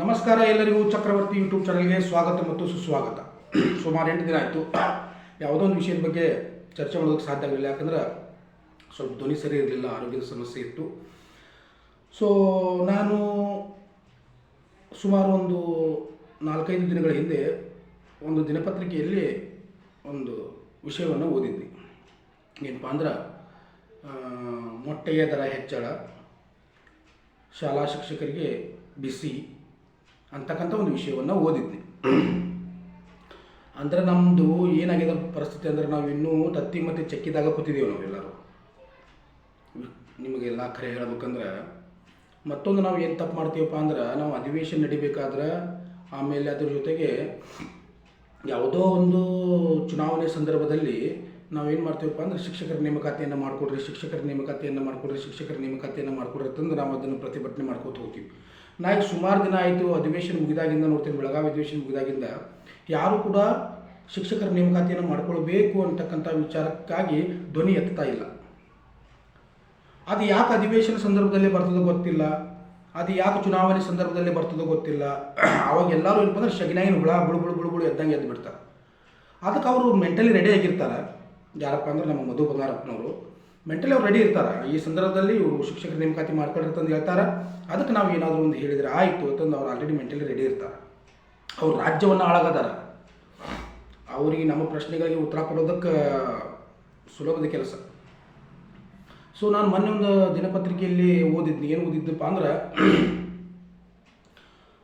ನಮಸ್ಕಾರ ಎಲ್ಲರಿಗೂ ಚಕ್ರವರ್ತಿ ಯೂಟ್ಯೂಬ್ ಚಾನಲ್ಗೆ ಸ್ವಾಗತ ಮತ್ತು ಸುಸ್ವಾಗತ. ಸುಮಾರು ಎಂಟು ದಿನ ಆಯಿತು. ಯಾವುದೋ ಒಂದು ವಿಷಯದ ಬಗ್ಗೆ ಚರ್ಚೆ ಮಾಡೋದಕ್ಕೆ ಸಾಧ್ಯ ಆಗಲಿಲ್ಲ. ಯಾಕಂದ್ರೆ ಸ್ವಲ್ಪ ಧ್ವನಿ ಸರಿ ಇರಲಿಲ್ಲ, ಆರೋಗ್ಯದ ಸಮಸ್ಯೆ ಇತ್ತು. ಸೊ ನಾನು ಸುಮಾರು ಒಂದು ನಾಲ್ಕೈದು ದಿನಗಳ ಹಿಂದೆ ಒಂದು ದಿನಪತ್ರಿಕೆಯಲ್ಲಿ ಒಂದು ವಿಷಯವನ್ನು ಓದಿದ್ದೆ. ಏನಪ್ಪ ಅಂದ್ರೆ ಮೊಟ್ಟೆಯ ದರ ಹೆಚ್ಚಳ, ಶಾಲಾ ಶಿಕ್ಷಕರಿಗೆ ಬಿಸಿ ಅಂತಕ್ಕಂಥ ಒಂದು ವಿಷಯವನ್ನು ಓದಿದ್ದೆ. ಅಂದ್ರೆ ನಮ್ಮದು ಏನಾಗಿದೆ ಪರಿಸ್ಥಿತಿ ಅಂದ್ರೆ ನಾವು ಇನ್ನೂ ತತ್ತಿ ಮತ್ತು ಚಕ್ಕಿದಾಗ ಕೂತಿದ್ದೀವಿ ನಾವೆಲ್ಲರೂ ನಿಮಗೆಲ್ಲ ಖರೆ ಹೇಳ್ಬೇಕಂದ್ರೆ, ಮತ್ತೊಂದು ನಾವು ಏನು ತಪ್ಪು ಮಾಡ್ತೀವಪ್ಪ ಅಂದ್ರೆ, ನಾವು ಅಧಿವೇಶನ ನಡಿಬೇಕಾದ್ರೆ ಆಮೇಲೆ ಅದ್ರ ಜೊತೆಗೆ ಯಾವುದೋ ಒಂದು ಚುನಾವಣೆ ಸಂದರ್ಭದಲ್ಲಿ ನಾವೇನು ಮಾಡ್ತೀವಪ್ಪ ಅಂದ್ರೆ ಶಿಕ್ಷಕರ ನೇಮಕಾತಿಯನ್ನು ಮಾಡಿಕೊಡ್ರಿ, ಶಿಕ್ಷಕರ ನೇಮಕಾತಿಯನ್ನು ಮಾಡಿಕೊಡ್ರಿ, ಶಿಕ್ಷಕರ ನೇಮಕಾತಿಯನ್ನು ಮಾಡಿಕೊಡ್ರಿ ಅಂತಂದ್ರೆ ನಾವು ಅದನ್ನು ಪ್ರತಿಭಟನೆ ಮಾಡ್ಕೋತ ಹೋಗ್ತೀವಿ. ನಾ ಈಗ ಸುಮಾರು ದಿನ ಆಯಿತು, ಅಧಿವೇಶನ ಮುಗಿದಾಗಿಂದ ನೋಡ್ತೀನಿ, ಬೆಳಗಾವಿ ಅಧಿವೇಶನ ಮುಗಿದಾಗಿಂದ ಯಾರು ಕೂಡ ಶಿಕ್ಷಕರ ನೇಮಕಾತಿಯನ್ನು ಮಾಡಿಕೊಳ್ಬೇಕು ಅಂತಕ್ಕಂಥ ವಿಚಾರಕ್ಕಾಗಿ ಧ್ವನಿ ಎತ್ತಾ ಇಲ್ಲ. ಅದು ಯಾಕೆ ಅಧಿವೇಶನ ಸಂದರ್ಭದಲ್ಲಿ ಬರ್ತದೋ ಗೊತ್ತಿಲ್ಲ. ಅದು ಯಾಕೆ ಚುನಾವಣೆ ಸಂದರ್ಭದಲ್ಲಿ ಬರ್ತದೋ ಗೊತ್ತಿಲ್ಲ. ಅವಾಗ ಎಲ್ಲರೂ ಏನಪ್ಪ ಅಂದ್ರೆ ಶಗಿನಾಗಿನ ಹುಳ, ಬುಳು ಬುಳು ಬುಳು ಬುಳು ಎದ್ದಂಗೆ ಎದ್ದು ಬಿಡ್ತಾರೆ ಅದಕ್ಕೆ ಅವರು ಮೆಂಟಲಿ ರೆಡಿ ಆಗಿರ್ತಾರೆ. ಯಾರಪ್ಪ ಅಂದ್ರೆ ನಮ್ಮ ಮಧು ಬಂಗಾರಪ್ಪನವರು. ಮೆಂಟಲಿ ಅವ್ರು ರೆಡಿ ಇರ್ತಾರೆ. ಈ ಸಂದರ್ಭದಲ್ಲಿ ಇವರು ಶಿಕ್ಷಕರ ನೇಮಕಾತಿ ಮಾಡ್ಕೊಂಡಿರ್ತಂದು ಹೇಳ್ತಾರೆ. ಅದಕ್ಕೆ ನಾವು ಏನಾದರೂ ಒಂದು ಹೇಳಿದರೆ, ಆಯಿತು ಅಂತಂದು ಅವ್ರು ಆಲ್ರೆಡಿ ಮೆಂಟಲಿ ರೆಡಿ ಇರ್ತಾರೆ. ಅವ್ರು ರಾಜ್ಯವನ್ನು ಹಾಳಾಗದಾರ. ಅವರಿಗೆ ನಮ್ಮ ಪ್ರಶ್ನೆಗಳಿಗೆ ಉತ್ತರ ಕೊಡೋದಕ್ಕೆ ಸುಲಭದ ಕೆಲಸ. ಸೊ ನಾನು ಮೊನ್ನೆ ಒಂದು ದಿನಪತ್ರಿಕೆಯಲ್ಲಿ ಓದಿದ್ನಿ. ಏನು ಓದಿದ್ದಪ್ಪ ಅಂದ್ರೆ,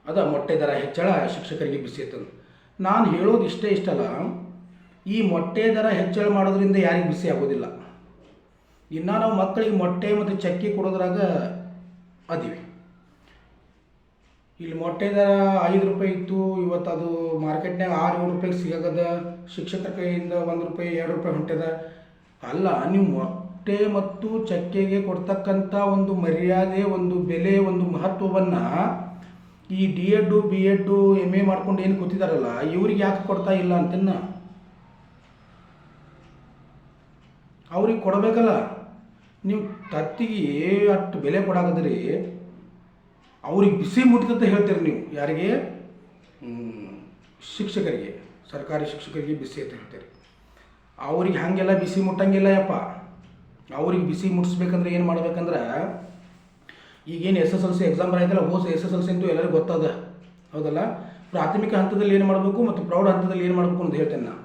ಅದ ಮೊಟ್ಟೆ ದರ ಹೆಚ್ಚಳ ಶಿಕ್ಷಕರಿಗೆ ಬಿಸಿ ಅಂತಂದು. ನಾನು ಹೇಳೋದು ಇಷ್ಟೇ ಇಷ್ಟಲ್ಲ. ಈ ಮೊಟ್ಟೆ ದರ ಹೆಚ್ಚಳ ಮಾಡೋದ್ರಿಂದ ಯಾರಿಗೂ ಬಿಸಿ ಆಗೋದಿಲ್ಲ. ಇನ್ನು ನಾವು ಮಕ್ಕಳಿಗೆ ಮೊಟ್ಟೆ ಮತ್ತು ಚಕ್ಕಿ ಕೊಡೋದ್ರಾಗ ಅದೀವಿ. ಇಲ್ಲಿ ಮೊಟ್ಟೆ ದರ ಐದು ರೂಪಾಯಿ ಇತ್ತು, ಇವತ್ತು ಅದು ಮಾರ್ಕೆಟ್ನಾಗ ಆರು ಏಳು ರೂಪಾಯಿಗೆ ಸಿಗದ ಶಿಕ್ಷಕರ ಕೈಯಿಂದ ಒಂದು ರೂಪಾಯಿ, ಎರಡು ರೂಪಾಯಿ ಹೊಂಟದ ಅಲ್ಲ, ನೀವು ಮೊಟ್ಟೆ ಮತ್ತು ಚಕ್ಕೆಗೆ ಕೊಡ್ತಕ್ಕಂಥ ಒಂದು ಮರ್ಯಾದೆ, ಒಂದು ಬೆಲೆ, ಒಂದು ಮಹತ್ವವನ್ನು ಈ D Ed B Ed M A ಮಾಡ್ಕೊಂಡು ಏನು ಕೂತಿದಾರಲ್ಲ, ಇವ್ರಿಗೆ ಯಾಕೆ ಕೊಡ್ತಾ ಇಲ್ಲ ಅಂತನ್ನ ಅವ್ರಿಗೆ ಕೊಡಬೇಕಲ್ಲ. ನೀವು ತತ್ತಿಗೆ ಅಷ್ಟು ಬೆಲೆ ಕೊಡಾಕದ್ರಿ ಅವ್ರಿಗೆ ಬಿಸಿ ಮುಟ್ಟಿದಂತ ಹೇಳ್ತೀರಿ ನೀವು. ಯಾರಿಗೆ? ಶಿಕ್ಷಕರಿಗೆ, ಸರ್ಕಾರಿ ಶಿಕ್ಷಕರಿಗೆ ಬಿಸಿ ಅಂತ ಹೇಳ್ತೀರಿ. ಅವ್ರಿಗೆ ಹಾಗೆಲ್ಲ ಬಿಸಿ ಮುಟ್ಟಂಗಿಲ್ಲ ಯಪ್ಪ. ಅವ್ರಿಗೆ ಬಿಸಿ ಮುಟ್ಟಿಸ್ಬೇಕಂದ್ರೆ ಏನು ಮಾಡ್ಬೇಕಂದ್ರೆ, ಈಗೇನು S S L C exam ಬರೈತಲ್ಲ ಹೋಸ್ ಎಸ್ ಎಸ್ ಎಲ್ ಸಿ ಅಂತೂ ಎಲ್ಲರಿಗೂ ಗೊತ್ತದ. ಹೌದಲ್ಲ? ಪ್ರಾಥಮಿಕ ಹಂತದಲ್ಲಿ ಏನು ಮಾಡಬೇಕು ಮತ್ತು ಪ್ರೌಢ ಹಂತದಲ್ಲಿ ಏನು ಮಾಡಬೇಕು ಅಂತ ಹೇಳ್ತೇನೆ ನಾನು.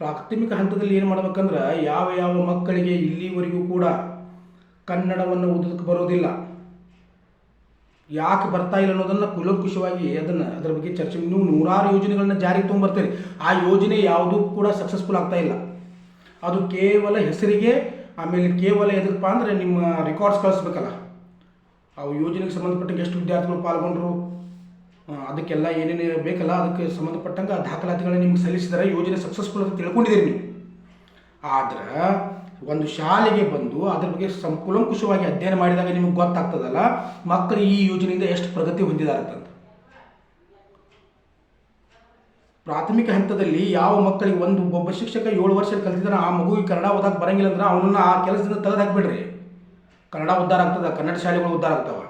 ಪ್ರಾಥಮಿಕ ಹಂತದಲ್ಲಿ ಏನು ಮಾಡ್ಬೇಕಂದ್ರೆ ಯಾವ ಯಾವ ಮಕ್ಕಳಿಗೆ ಇಲ್ಲಿವರೆಗೂ ಕೂಡ ಕನ್ನಡವನ್ನು ಓದೋದಕ್ಕೆ ಬರೋದಿಲ್ಲ. ಯಾಕೆ ಬರ್ತಾ ಇಲ್ಲ ಅನ್ನೋದನ್ನು ಕುಲಂಕುಷವಾಗಿ ಅದನ್ನು ಅದರ ಬಗ್ಗೆ ಚರ್ಚೆ ನೀವು ನೂರಾರು ಯೋಜನೆಗಳನ್ನ ಜಾರಿಗೆ ತೊಗೊಂಬರ್ತೀರಿ. ಆ ಯೋಜನೆ ಯಾವುದೂ ಕೂಡ ಸಕ್ಸಸ್ಫುಲ್ ಆಗ್ತಾ ಇಲ್ಲ. ಅದು ಕೇವಲ ಹೆಸರಿಗೆ, ಆಮೇಲೆ ಕೇವಲ ಎದಕ್ಕಪ್ಪ ಅಂದರೆ ನಿಮ್ಮ ರೆಕಾರ್ಡ್ಸ್ ಕಳಿಸ್ಬೇಕಲ್ಲ. ಆ ಯೋಜನೆಗೆ ಸಂಬಂಧಪಟ್ಟಂಗೆ ಎಷ್ಟು ವಿದ್ಯಾರ್ಥಿಗಳು ಪಾಲ್ಗೊಂಡ್ರು? ಅದಕ್ಕೆಲ್ಲ ಏನೇನು ಬೇಕಲ್ಲ, ಅದಕ್ಕೆ ಸಂಬಂಧಪಟ್ಟಂಗೆ ದಾಖಲಾತಿಗಳನ್ನ ನಿಮ್ಗೆ ಸಲ್ಲಿಸಿದರೆ, ಯೋಜನೆ ಸಕ್ಸಸ್ಫುಲ್ ಅಂತ ತಿಳ್ಕೊಂಡಿದ್ದೀರಿ ನೀವು. ಆದ್ರೆ ಒಂದು ಶಾಲೆಗೆ ಬಂದು ಅದ್ರ ಬಗ್ಗೆ ಸಂಕುಲಂಕುಷವಾಗಿ ಅಧ್ಯಯನ ಮಾಡಿದಾಗ ನಿಮಗೆ ಗೊತ್ತಾಗ್ತದಲ್ಲ ಮಕ್ಕಳು ಈ ಯೋಜನೆಯಿಂದ ಎಷ್ಟು ಪ್ರಗತಿ ಹೊಂದಿದ್ದಾರೆ ಅಂತ ಪ್ರಾಥಮಿಕ ಹಂತದಲ್ಲಿ ಯಾವ ಮಕ್ಕಳಿಗೆ ಒಂದು ಒಬ್ಬ ಶಿಕ್ಷಕ ಏಳು ವರ್ಷ ಕಲ್ತಿದ್ರೆ ಆ ಮಗುವಿಗೆ ಕನ್ನಡ ಓದಕ್ಕೆ ಬರಂಗಿಲ್ಲ ಅಂದ್ರೆ ಅವನನ್ನ ಆ ಕೆಲಸದಿಂದ ತೆಗೆದು ಹಾಕ್ಬಿಡ್ರಿ ಕನ್ನಡ ಉದ್ಧಾರ ಆಗ್ತದೆ, ಕನ್ನಡ ಶಾಲೆಗಳು ಉದ್ಧಾರ ಆಗ್ತಾವ.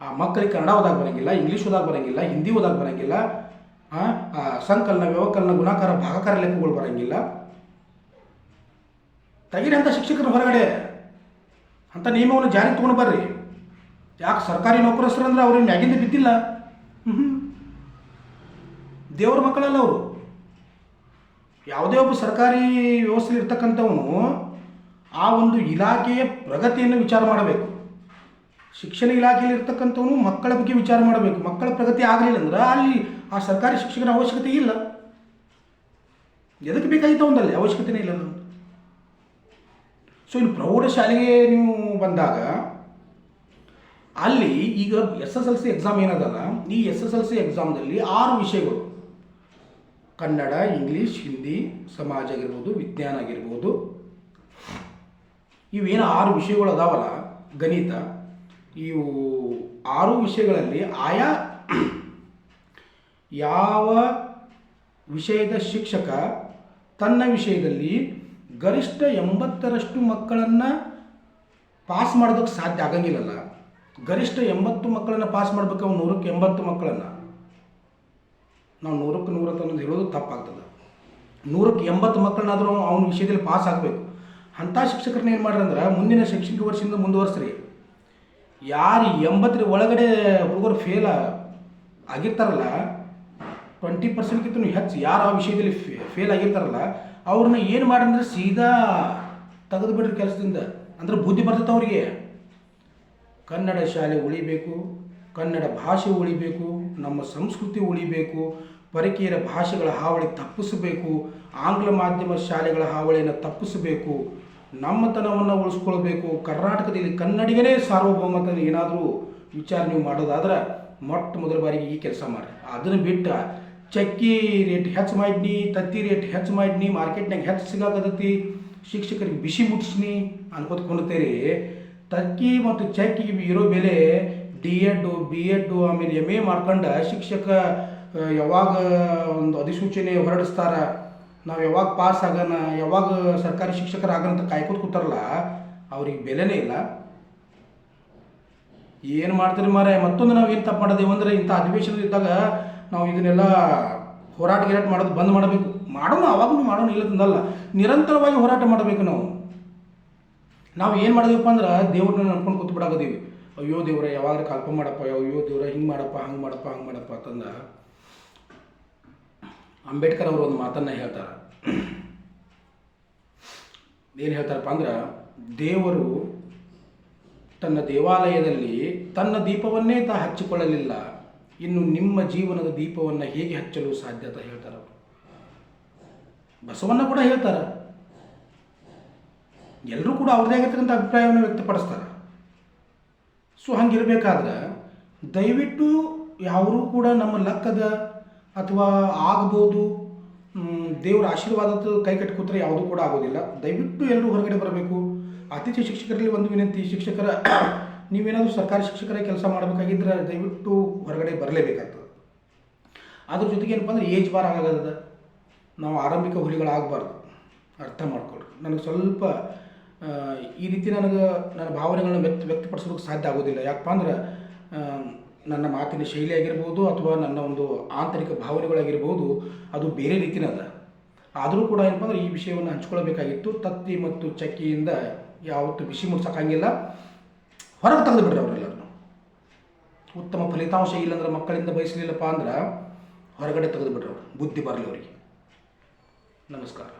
ಆ, ಮಕ್ಕಳಿಗೆ ಕನ್ನಡ ಓದಾಗ ಬರಂಗಿಲ್ಲ, ಇಂಗ್ಲೀಷ್ ಓದಾಗ ಬರಂಗಿಲ್ಲ, ಹಿಂದಿ ಓದಾಗ ಬರಂಗಿಲ್ಲ ಸಂಕಲನ, ವ್ಯವಕಲನ, ಗುಣಾಕಾರ, ಭಾಗಕಾರ ಲೆಕ್ಕಗಳು ಬರಂಗಿಲ್ಲ. ತೆಗೀರಿ ಅಂತ ಶಿಕ್ಷಕರು ಹೊರಗಡೆ. ಅಂತ ನಿಯಮವನ್ನು ಜಾರಿಗೆ ತೊಗೊಂಡು ಬರ್ರಿ. ಯಾಕೆ ಸರ್ಕಾರಿ ನೌಕರಸ್ಥರು ಅಂದ್ರೆ ಅವ್ರಿಗೆ ಮ್ಯಾಗಿಂದ ಬಿದ್ದಿಲ್ಲ? ದೇವ್ರ ಮಕ್ಕಳಲ್ಲ ಅವರು. ಯಾವುದೇ ಒಬ್ಬ ಸರ್ಕಾರಿ ವ್ಯವಸ್ಥೆಯಲ್ಲಿ ಇರ್ತಕ್ಕಂಥವನು ಆ ಒಂದು ಇಲಾಖೆಯ ಪ್ರಗತಿಯನ್ನು ವಿಚಾರ ಮಾಡಬೇಕು. ಶಿಕ್ಷಣ ಇಲಾಖೆಯಲ್ಲಿ ಇರ್ತಕ್ಕಂಥವನು ಮಕ್ಕಳ ಬಗ್ಗೆ ವಿಚಾರ ಮಾಡಬೇಕು. ಮಕ್ಕಳ ಪ್ರಗತಿ ಆಗಲಿಲ್ಲ ಅಂದ್ರೆ ಅಲ್ಲಿ ಆ ಸರ್ಕಾರಿ ಶಿಕ್ಷಕನ ಅವಶ್ಯಕತೆ ಇಲ್ಲ. ಎದಕ್ಕೆ ಬೇಕಾಗಿತ್ತು ಒಂದಲ್ಲಿ ಅವಶ್ಯಕತೆನೇ ಇಲ್ಲ ನಮ್ದು. ಸೊ ಇಲ್ಲಿ ಪ್ರೌಢಶಾಲೆಗೆ ನೀವು ಬಂದಾಗ, ಅಲ್ಲಿ ಈಗ S S L C exam ಏನದಲ್ಲ, ಈ ಎಸ್ ಎಸ್ ಎಲ್ ಸಿ ಎಕ್ಸಾಮ್ನಲ್ಲಿ ಆರು ವಿಷಯಗಳು. ಕನ್ನಡ, ಇಂಗ್ಲೀಷ್, ಹಿಂದಿ, ಸಮಾಜ ಆಗಿರ್ಬೋದು, ವಿಜ್ಞಾನ ಆಗಿರ್ಬೋದು. ಇವೇನು ಆರು ವಿಷಯಗಳು ಅದಾವಲ್ಲ? ಗಣಿತ ಇವು ಆರು ವಿಷಯಗಳಲ್ಲಿ ಆಯಾ ಯಾವ ವಿಷಯದ ಶಿಕ್ಷಕ ತನ್ನ ವಿಷಯದಲ್ಲಿ ಗರಿಷ್ಠ ಎಂಬತ್ತರಷ್ಟು ಮಕ್ಕಳನ್ನು ಪಾಸ್ ಮಾಡೋದಕ್ಕೆ ಸಾಧ್ಯ ಆಗಂಗಿಲ್ಲಲ್ಲ. ಗರಿಷ್ಠ ಎಂಬತ್ತು ಮಕ್ಕಳನ್ನು ಪಾಸ್ ಮಾಡ್ಬೇಕು ಅವ್ನು ನೂರಕ್ಕೆ ಎಂಬತ್ತು ಮಕ್ಕಳನ್ನು. ನಾವು ನೂರಕ್ಕೆ ನೂರಕ್ಕೆ ಅನ್ನೋದು ಹೇಳೋದು ತಪ್ಪಾಗ್ತದೆ. ನೂರಕ್ಕೆ ಎಂಬತ್ತು ಮಕ್ಕಳನ್ನಾದರೂ ಅವನ ವಿಷಯದಲ್ಲಿ ಪಾಸ್ ಆಗಬೇಕು. ಅಂಥ ಶಿಕ್ಷಕರನ್ನ ಏನು ಮಾಡ್ರಿ ಅಂದ್ರೆ ಮುಂದಿನ ಶೈಕ್ಷಣಿಕ ವರ್ಷದಿಂದ ಮುಂದುವರ್ಸ್ರಿ. ಯಾರು ಎಂಬತ್ತರ ಒಳಗಡೆ ಹುಡುಗರು ಫೇಲ್ ಆಗಿರ್ತಾರಲ್ಲ ಟ್ವೆಂಟಿ ಪರ್ಸೆಂಟ್ಗಿಂತ ಹೆಚ್ಚು ಯಾರು ಆ ವಿಷಯದಲ್ಲಿ ಫೇಲ್ ಆಗಿರ್ತಾರಲ್ಲ, ಅವ್ರನ್ನ ಏನು ಮಾಡಂದ್ರೆ ಸೀದಾ ತೆಗೆದು ಬಿಡ್ರಿ ಕೆಲಸದಿಂದ. ಅಂದ್ರೆ ಬುದ್ಧಿ ಬರ್ತೈತೆ ಅವ್ರಿಗೆ. ಕನ್ನಡ ಶಾಲೆ ಉಳಿಬೇಕು, ಕನ್ನಡ ಭಾಷೆ ಉಳಿಬೇಕು, ನಮ್ಮ ಸಂಸ್ಕೃತಿ ಉಳಿಬೇಕು, ಪರಕೀಯರ ಭಾಷೆಗಳ ಹಾವಳಿ ತಪ್ಪಿಸಬೇಕು, ಆಂಗ್ಲ ಮಾಧ್ಯಮ ಶಾಲೆಗಳ ಹಾವಳಿಯನ್ನು ತಪ್ಪಿಸಬೇಕು. ನಮ್ಮತನವನ್ನು ಉಳಿಸ್ಕೊಳ್ಬೇಕು. ಕರ್ನಾಟಕದಲ್ಲಿ ಕನ್ನಡಿಗನೇ ಸಾರ್ವಭೌಮತ ಏನಾದರೂ ವಿಚಾರ ನೀವು ಮಾಡೋದಾದ್ರೆ ಮೊಟ್ಟ ಮೊದಲ ಬಾರಿಗೆ ಈ ಕೆಲಸ ಮಾಡಿ ಅದನ್ನು ಬಿಟ್ಟು ಚಕ್ಕಿ ರೇಟ್ ಹೆಚ್ಚು ಮಾಡಿದ್ನಿ, ತತ್ತಿ ರೇಟ್ ಹೆಚ್ಚು ಮಾಡಿದ್ನಿ ಮಾರ್ಕೆಟ್ನಾಗ ಹೆಚ್ಚು ಸಿಗಾಕತ್ತೈತಿ, ಶಿಕ್ಷಕರಿಗೆ ಬಿಸಿ ಮುಟ್ಟಿಸ್ನಿ ಅನ್ಕೋತ ಕುಂಡ್ತೀರಿ ತಕ್ಕಿ ಮತ್ತು ಚಕ್ಕಿಗೆ ಇರೋ ಬೆಲೆ ಡಿ ಎಡ್ಡು ಬಿ ಎಡ್ಡು ಆಮೇಲೆ ಎಂ ಎ ಮಾಡ್ಕೊಂಡು ಶಿಕ್ಷಕ ಯಾವಾಗ ಒಂದು ಅಧಿಸೂಚನೆ ಹೊರಡಿಸ್ತಾರ ನಾವು ಯಾವಾಗ ಪಾಸ್ ಆಗೋಣ ಯಾವಾಗ ಸರ್ಕಾರಿ ಶಿಕ್ಷಕರಾಗೋಣ ಅಂತ ಕಾಯ್ಕೋತ ಕೂತಾರಲ್ಲ, ಅವ್ರಿಗೆ ಬೆಲೆನೇ ಇಲ್ಲ. ಏನು ಮಾಡ್ತೀರಿ ಮಾರೆ ಮತ್ತೊಂದು ನಾವು ಏನು ತಪ್ಪು ಮಾಡೋದೇವು ಅಂದರೆ ಇಂಥ ಅಧಿವೇಶನ ಇದ್ದಾಗ ನಾವು ಇದನ್ನೆಲ್ಲ ಹೋರಾಟ ಗಿರಾಟ ಮಾಡೋದು ಬಂದ್ ಮಾಡಬೇಕು. ಮಾಡೋಣ ಅವಾಗೂ ಮಾಡೋಣ ಇಲ್ಲ ತಂದಲ್ಲ ನಿರಂತರವಾಗಿ ಹೋರಾಟ ಮಾಡಬೇಕು ನಾವು. ನಾವು ಏನು ಮಾಡಿದೀವಪ್ಪ ಅಂದ್ರೆ ದೇವ್ರನ್ನ ನಂಬ್ಕೊಂಡು ಕೂತ್ಬಿಡಾಗದೀವಿ ಅಯ್ಯೋ ದೇವ್ರ ಯಾವಾಗ ಕಲ್ಪ ಮಾಡಪ್ಪ ಅಯ್ಯೋ ದೇವ್ರ, ಹಿಂಗೆ ಮಾಡಪ್ಪ, ಹಂಗೆ ಮಾಡಪ್ಪ ಹಂಗೆ ಮಾಡಪ್ಪ ಅಂತಂದ. ಅಂಬೇಡ್ಕರ್ ಅವರು ಒಂದು ಮಾತನ್ನು ಹೇಳ್ತಾರೆ. ಏನು ಹೇಳ್ತಾರಪ್ಪ ಅಂದ್ರೆ, ದೇವರು ತನ್ನ ದೇವಾಲಯದಲ್ಲಿ ತನ್ನ ದೀಪವನ್ನೇ ತಾ ಹಚ್ಚಿಕೊಳ್ಳಲಿಲ್ಲ. ಇನ್ನು ನಿಮ್ಮ ಜೀವನದ ದೀಪವನ್ನು ಹೇಗೆ ಹಚ್ಚಲು ಸಾಧ್ಯ ಅಂತ ಹೇಳ್ತಾರೆ ಅವರು. ಬಸವಣ್ಣ ಕೂಡ ಹೇಳ್ತಾರೆ. ಎಲ್ಲರೂ ಕೂಡ ಅವ್ರದೇ ಆಗಿರ್ತಕ್ಕಂಥ ಅಭಿಪ್ರಾಯವನ್ನು ವ್ಯಕ್ತಪಡಿಸ್ತಾರೆ. ಸೊ ಹಂಗಿರ್ಬೇಕಾದ್ರೆ, ದಯವಿಟ್ಟು ಯಾರೂ ಕೂಡ ನಮ್ಮ ಲೆಕ್ಕದ ಅಥವಾ ಆಗ್ಬೋದು ದೇವರ ಆಶೀರ್ವಾದದ ಕೈ ಕಟ್ಟಿ ಕೂತ್ರೆ ಯಾವುದೂ ಕೂಡ ಆಗೋದಿಲ್ಲ. ದಯವಿಟ್ಟು ಎಲ್ಲರೂ ಹೊರಗಡೆ ಬರಬೇಕು. ಅತಿಥಿ ಶಿಕ್ಷಕರಲ್ಲಿ ಒಂದು ವಿನಂತಿ, ಶಿಕ್ಷಕರ, ನೀವೇನಾದರೂ ಸರ್ಕಾರಿ ಶಿಕ್ಷಕರ ಕೆಲಸ ಮಾಡಬೇಕಾಗಿದ್ರೆ ದಯವಿಟ್ಟು ಹೊರಗಡೆ ಬರಲೇಬೇಕಾಗ್ತದೆ. ಅದ್ರ ಜೊತೆಗೆ ಏನಪ್ಪ ಅಂದ್ರೆ ಏಜ್ ಬಾರ್ ಆಗೋದ ನಾವು ಆರಂಭಿಕ ಹುಲಿಗಳಾಗಬಾರ್ದು. ಅರ್ಥ ಮಾಡ್ಕೊಳ್ರಿ. ನನಗೆ ಸ್ವಲ್ಪ ಈ ರೀತಿ ನನಗೆ, ನನ್ನ ಭಾವನೆಗಳನ್ನ ವ್ಯಕ್ತ ವ್ಯಕ್ತಪಡಿಸೋದಕ್ಕೆ ಸಾಧ್ಯ ಆಗೋದಿಲ್ಲ. ಯಾಕಪ್ಪ ಅಂದ್ರೆ ನನ್ನ ಮಾತಿನ ಶೈಲಿ ಆಗಿರ್ಬೋದು ಅಥವಾ ನನ್ನ ಒಂದು ಆಂತರಿಕ ಭಾವನೆಗಳಾಗಿರ್ಬೋದು, ಅದು ಬೇರೆ ರೀತಿನದ ಆದರೂ ಕೂಡ ಏನಪ್ಪ ಅಂದ್ರೆ ಈ ವಿಷಯವನ್ನು ಹಂಚ್ಕೊಳ್ಬೇಕಾಗಿತ್ತು. ತತ್ತಿ ಮತ್ತು ಚಕ್ಕಿಯಿಂದ ಯಾವತ್ತೂ ಬಿಸಿ ಮುಡ್ಸೋಕ್ಕಾಗಿಲ್ಲ. ಹೊರಗೆ ತೆಗೆದು ಬಿಡ್ರಿ ಅವರೆಲ್ಲರನ್ನು ಉತ್ತಮ ಫಲಿತಾಂಶ ಇಲ್ಲಂದ್ರೆ ಮಕ್ಕಳಿಂದ ಬಯಸಲಿಲ್ಲಪ್ಪ ಅಂದ್ರೆ ಹೊರಗಡೆ ತೆಗೆದು ಬಿಡ್ರಿ ಅವರು. ಬುದ್ಧಿ ಬರಲಿ ಅವರಿಗೆ. ನಮಸ್ಕಾರ.